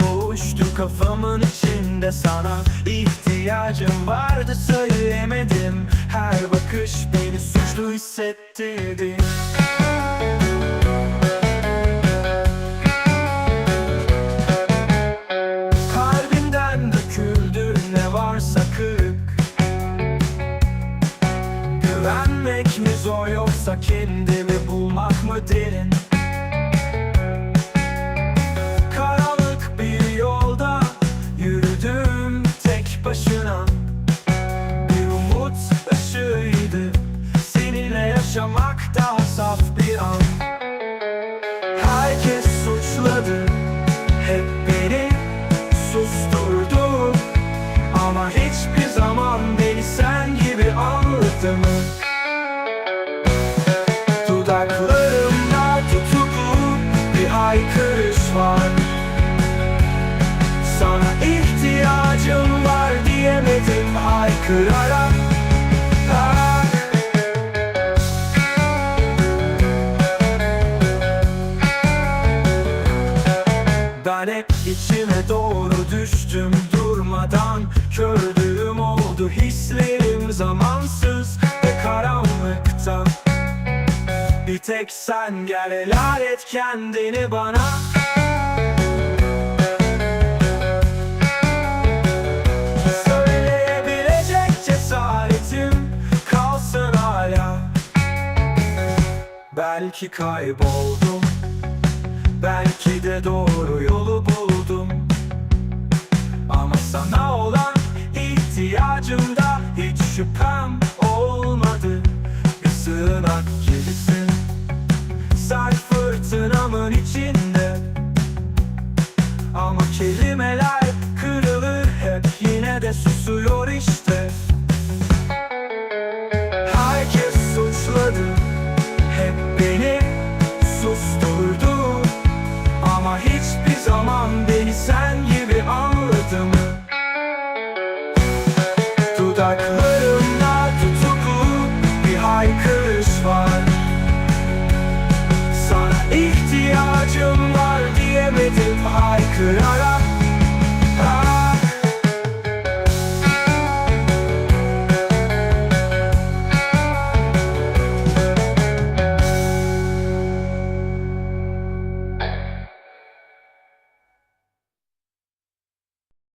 boğuştu kafamın içinde sana. İhtiyacım vardı söyleyemedim. Her bakış beni suçlu hissettirdi. Kalbimden döküldü ne varsa kırık. Güvenmek mi zor yoksa kendimi bulmak mı derin susturdu Ama hiçbir zaman beni sen gibi anladı mı? Dudaklarımda tutuklu bir haykırış var Sana ihtiyacım var diyemedim haykırarak Ah. Ben hep içime doğru düştüm durmadan. Kördüğüm oldu hislerim zamansız ve karanlıkta. Bir tek sen gel helal et kendini bana. Söyleyebilecek cesaretim kalsın hala. Belki kayboldum Belki de doğru yolu şüphem olmadı. Bir sığınak gibisin fırtınamın içinde. Ama kelimeler Dudaklarımda tutuklu bir haykırış var. Sana ihtiyacım var diyemedim haykırarak